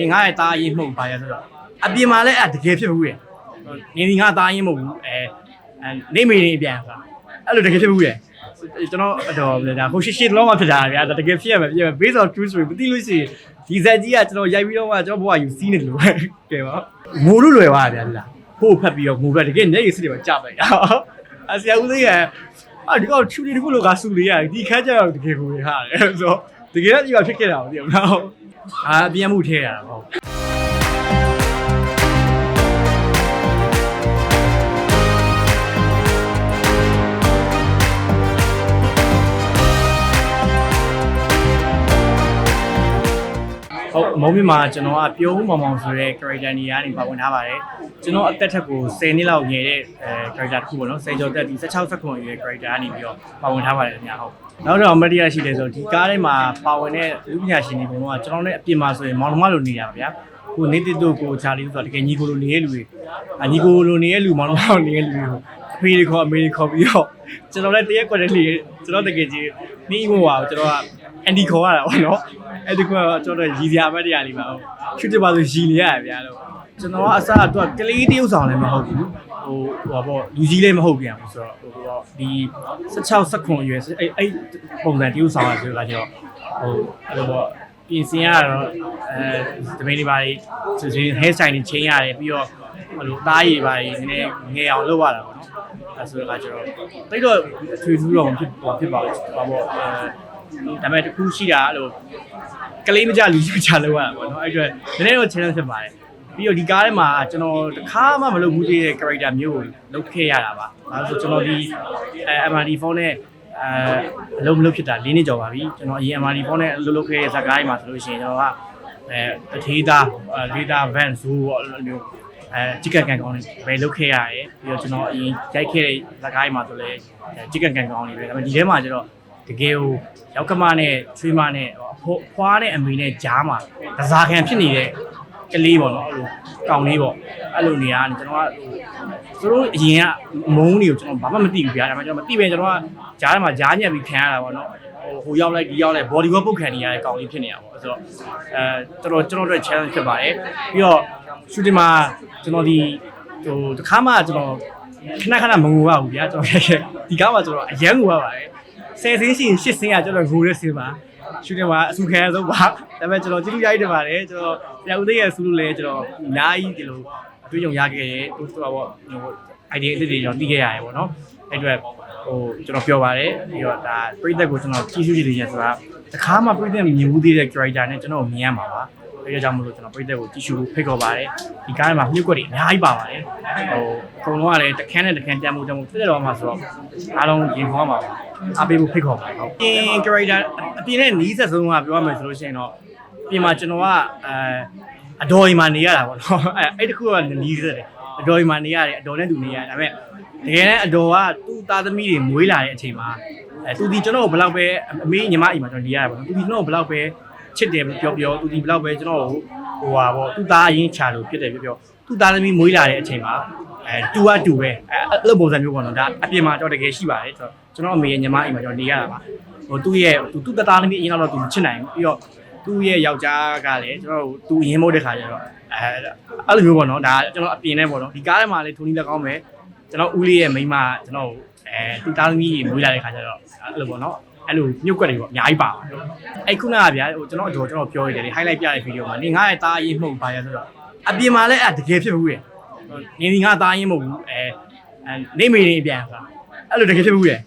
နေငါရဲ့သားအရင်မှုန့်ပါရဆိုတော့အပြင်မှာလည်းအဲ့တကယ်ဖြစ်ဘူးရဲ့နေဒီငါသားအရင်မဟုတ်ဘူးအဲအဲနေမေနေပြန်ဆိုတာအဲ့လိုတကယ်ဖြစ်ဘူးရဲ့ကျွန်တော်အတော်ဒါဟိုရှိရှိလုံးမဖြစ်တာဗျာဒါတကယ်ဖြစ်ရမယ်ဖြစ်ရမယ် based on true story မသိလို့ရှိရင်ဒီဇက်ကြီးကကျွန်တော်ရိုက်ပြီးတော့မှကျွန်တော်ဘဝယူစီးနေတယ်လို့ပဲကဲပါငိုလို့လွယ်ပါဗျာလားဟိုဖက်ပြီးတော့ငိုပဲတကယ်မျက်ရည်စစ်တွေပဲကြပဲအဆရာဦးလေးကအာဒီကောင်ချူလီတခုလို့ကဆူလေးရဒီခန်းကျတော့တကယ်ကိုရဟာတယ်ဆိုတော့ တကယ်ကဒီမှာဖြစ်ခဲ့တာမသိဘူးနော်အာအပြန်မှုထဲရတာဟုတ် မုံမြမှာကျွန်တော်ကပြုံးမောင်မောင်ဆိုတဲ့ character နေရာနေပါဝင်ထားပါတယ်ကျွန်တော်အသက်ထက်ကို10နှစ်လောက်ငယ်တဲ့အဲ character တစ်ခုပေါ့နော်10ကျော်သက်ဒီ16 16အရွယ် character ကနေပြီးတော့ပါဝင်ထားပါတယ်ခင်ဗျာဟုတ်နောက်တော့မတရားရှိတယ်ဆိုဒီကားထဲမှာပါဝင်တဲ့လူပညာရှင်တွေဘုံကကျွန်တော်နဲ့အပြင်မှာဆိုရင်မောင်နှမလိုနေရပါဗျာကိုနေတစ်တို့ကိုချာလီဆိုတော့တကယ်ညီကိုလိုနေတဲ့လူတွေအညီကိုလိုနေတဲ့လူမောင်နှမလိုနေတဲ့လူတွေကိုအဖေတွေခေါ်အမေတွေခေါ်ပြီးတော့ကျွန်တော်လည်းတရက်ကွက်တဲ့နေကျွန်တော်တကယ်ကြီးနေမို့ပါကျွန်တော်က အန်ဒီခေါ်ရတာပေါ့နော်အဲ့ဒီကတော့ကျွန်တော်ရည်စရာမတ်တရားလေးပါဟုတ်ချွတ်တပါဆိုရည်နေရဗျာလို့ကျွန်တော်ကအစားတော့ကလေးတယောက်ဆောင်လည်းမဟုတ်ဘူးဟိုဟိုပေါ့လူကြီးလည်းမဟုတ်ပြန်ဘူးဆိုတော့ဟိုတော့ဒီ16 19အရွယ်အဲ့အဲ့ပုံစံတယောက်ဆောင်ရဆိုတော့ကျတော့ဟိုအဲ့လိုပေါ့ပြင်ဆင်ရတော့အဲတမင်းတွေပါလေဆိုရင် hair style တွေ change ရတယ်ပြီးတော့ဟိုလိုအသားရည်ပါလေနည်းနည်းငယ်အောင်လုပ်ရတာပေါ့နော်အဲဆိုတော့ကျတော့တိတ်တော့ထွေထူးတော့ဖြစ်ဖြစ်ပါဘူးဘာပေါ့အဲ ဒါပေမဲ့တခုရှိတာအဲ့လိုကလေးမကြလူကြီးမကြလောက်ရတာပေါ့နော်အဲ့အတွက်နည်းနည်းတော့ challenge ဖြစ်ပါတယ်ပြီးတော့ဒီကားထဲမှာကျွန်တော်တခါမှမလုပ်ဘူးသေးတဲ့ character မျိုးကိုလုပ်ခဲ့ရတာပါဒါဆိုကျွန်တော်ဒီ MRD4 နဲ့အဲအလုံးမလုပ်ဖြစ်တာ၄နှစ်ကျော်ပါပြီကျွန်တော်အရင် MRD ဘောနဲ့အလုပ်လုပ်ခဲ့တဲ့ဇာတ်ကားကြီးမှာဆိုလို့ရှိရင်ကျွန်တော်ကအဲတထေးသားလေးသား van ဆိုပေါ့အဲ့လိုမျိုးအဲချစ်ကန်ကန်ကောင်းတွေပဲလုပ်ခဲ့ရတယ်ပြီးတော့ကျွန်တော်အရင်ရိုက်ခဲ့တဲ့ဇာတ်ကားကြီးမှာဆိုလည်းချစ်ကန်ကန်ကောင်းတွေပဲဒါပေမဲ့ဒီထဲမှာကျတော့ တကယ်ကိုရောက်ကမနဲ့ချွေးမနဲ့ဖွားနဲ့အမေနဲ့ဂျားမှာဒဇာခံဖြစ်နေတဲ့ကလေးပေါ့နော်အဲ့လိုကောင်လေးပေါ့အဲ့လိုနေရာကနေကျွန်တော်ကသူတို့အရင်ကမုန်းတွေကိုကျွန်တော်ဘာမှမသိဘူးဗျာဒါပေမဲ့ကျွန်တော်မသိပဲကျွန်တော်ကဂျားထဲမှာဂျားညက်ပြီးခံရတာပေါ့နော်ဟိုဟိုရောက်လိုက်ဒီရောက်လိုက် body work ပုတ်ခံနေရတဲ့ကောင်လေးဖြစ်နေတာပေါ့ဆိုတော့အဲတော်တော်ကျွန်တော်တို့ challenge ဖြစ်ပါတယ်ပြီးတော့ shooting မှာကျွန်တော်ဒီဟိုတခါမှကျွန်တော်ခဏခဏမငိုရဘူးဗျာကျွန်တော်ဒီကားမှာကျွန်တော်အရန်ငိုရပါတယ် ဆယ်စင်းရှိရင်ရှစ်စင်းကကျွန်တော်ငိုတဲ့စင်းပါရှူတင်မှာအဆူခံရဆုံးပါဒါပေမဲ့ကျွန်တော်ကြည့်လို့ရိုက်တယ်ပါတယ်ကျွန်တော်ဆရာဦးသိရဲ့ဆူလို့လဲကျွန်တော်အများကြီးဒီလိုအတွေ့အကြုံရခဲ့ရဲသူဆိုတော့ဟို idea အစ်စ်တွေကျွန်တော်သိခဲ့ရတယ်ပေါ့နော်အဲ့အတွက်ဟိုကျွန်တော်ပြောပါတယ်ပြီးတော့ဒါပြိသက်ကိုကျွန်တော်ကြည့်ရှုကြည့်နေရဆိုတာတခါမှပြိသက်မြင်မှုသေးတဲ့ character နဲ့ကျွန်တော်မြင်ရမှာပါ အဲဒါကြောင့်မလို့ကျွန်တော်ပြိသက်ကိုကြည့်ရှုဖို့ဖိတ်ခေါ်ပါတယ်ဒီကားထဲမှာမြုပ်ကွက်တွေအများကြီးပါပါတယ်ဟိုအကုန်လုံးကလည်းတခန်းနဲ့တခန်းတန်မှုတန်မှုဖြစ်တဲ့တော့မှာဆိုတော့အားလုံးရင်ခေါ်မှာပါအားပေးဖို့ဖိတ်ခေါ်ပါတယ်ဟုတ်ပြင် character အပြင်နဲ့နီးစပ်ဆုံးကပြောရမယ်ဆိုလို့ရှိရင်တော့ပြင်မှာကျွန်တော်ကအဲအတော်ကြီးမှာနေရတာပေါ့နော်အဲအဲ့တခုကနီးစပ်တယ်အတော်ကြီးမှာနေရတယ်အတော်နဲ့တူနေရတယ်ဒါပေမဲ့တကယ်နဲ့အတော်ကသူ့သားသမီးတွေမွေးလာတဲ့အချိန်မှာအဲသူဒီကျွန်တော်ကိုဘယ်လောက်ပဲအမေညီမအိမ်မှာကျွန်တော်နေရတာပေါ့နော်သူဒီကျွန်တော်ကိုဘယ်လောက်ပဲ ချစ်တယ်ပြောပြောသူဒီဘယ်လောက်ပဲကျွန်တော်ကိုဟိုဟာပေါ့သူ့သားအရင်ချာလို့ဖြစ်တယ်ပြောပြောသူ့သားသမီးမွေးလာတဲ့အချိန်မှာအဲတူကတူပဲအဲအဲ့လိုပုံစံမျိုးပေါ့နော်ဒါအပြင်မှာတော့တကယ်ရှိပါတယ်ကျွန်တော်ကျွန်တော်အမေရဲ့ညီမအိမ်မှာကျွန်တော်နေရတာပါဟိုသူ့ရဲ့သူ့သားသမီးအရင်တော့သူမချစ်နိုင်ဘူးပြီးတော့သူ့ရဲ့ယောက်ျားကလည်းကျွန်တော်သူအရင်မဟုတ်တဲ့ခါကျတော့အဲအဲ့လိုမျိုးပေါ့နော်ဒါကျွန်တော်အပြင်နဲ့ပေါ့နော်ဒီကားထဲမှာလည်းထုံးကြီးလက်ကောင်းပဲကျွန်တော်ဦးလေးရဲ့မိန်းမကျွန်တော်အဲသူ့သားသမီးမွေးလာတဲ့ခါကျတော့အဲ့လိုပေါ့နော် အဲ့လိုမြုပ်ကွက်တွေပေါ့အများကြီးပါပါတယ်အဲ့ခုနကဗျာဟိုကျွန်တော်အတော်ကျွန်တော်ပြောရတယ်လေ highlight ပြတဲ့ဗီဒီယိုမှာနေငါရဲ့သားအရေးမှုန့်ပါရဆိုတော့အပြင်မှာလည်းအဲ့တကယ်ဖြစ်ဘူးရဲ့နေဒီငါသားအရေးမဟုတ်ဘူးအဲနေမေနေပြန်ဆိုတာအဲ့လိုတကယ်ဖြစ်ဘူးရဲ့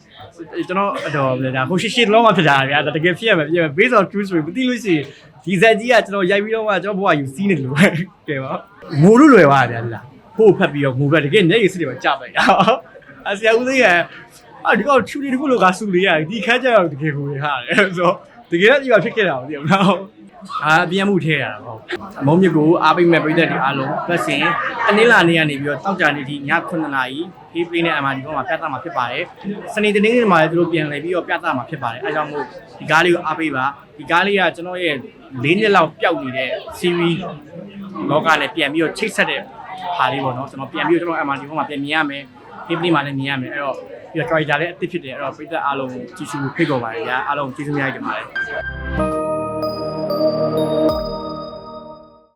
ကျွန်တော်အတော်ဒါဟိုရှိရှိလုံးမဖြစ်တာဗျာတကယ်ဖြစ်ရမယ်ဖြစ်ရမယ် based on true story မသိလို့ရှိရင်ဒီဇက်ကြီးကကျွန်တော်ရိုက်ပြီးတော့မှကျွန်တော်ဘဝယူစီးနေတယ်လို့ပဲကဲပါငိုလို့လွယ်ပါဗျာလားဟိုဖက်ပြီးတော့ငိုပဲတကယ်မျက်ရည်စစ်တွေပဲကြပဲအဆရာဦးသိရဲ့ အာဒီကောင်ချူလီတခုလို့ကဆူလေးရတယ်ဒီခန်းကျတော့တကယ်ကိုရဟာတယ်ဆိုတော့တကယ်တော့ဒီမှာဖြစ်ခဲ့တာမသိဘူးနော်အာအပြန်မှုထဲရတာဟုတ်အမုံမြစ်ကိုအားပေးမဲ့ပြည်သက်တွေအားလုံးပတ်စင်အနည်းလာနေရနေပြီးတော့တောက်ကြနေဒီည9နာရီဖေးပလေးနဲ့အမဒီကောင်မှာပြသမှာဖြစ်ပါတယ်စနေတနင်္ဂနွေမှာလည်းသူတို့ပြန်လဲပြီးတော့ပြသမှာဖြစ်ပါတယ်အဲကြောင့်မို့ဒီကားလေးကိုအားပေးပါဒီကားလေးကကျွန်တော်ရဲ့၄နှစ်လောက်ပျောက်နေတဲ့ series လောကနဲ့ပြန်ပြီးတော့ချိတ်ဆက်တဲ့ဟာလေးပေါ့နော်ကျွန်တော်ပြန်ပြီးတော့ကျွန်တော် MRT ဘုံမှာပြန်မြင်ရမယ် ဖေးပလေးမှာလည်းမြင်ရမယ်အဲ့တော့ပြီးတော့ character လည်းအသစ်ဖြစ်တယ်အဲ့တော့ပြည်သက်အားလုံးကြည့်ရှုဖိတ်ခေါ်ပါတယ်ဗျာအားလုံးကျေးဇူးများတင်ပါတယ်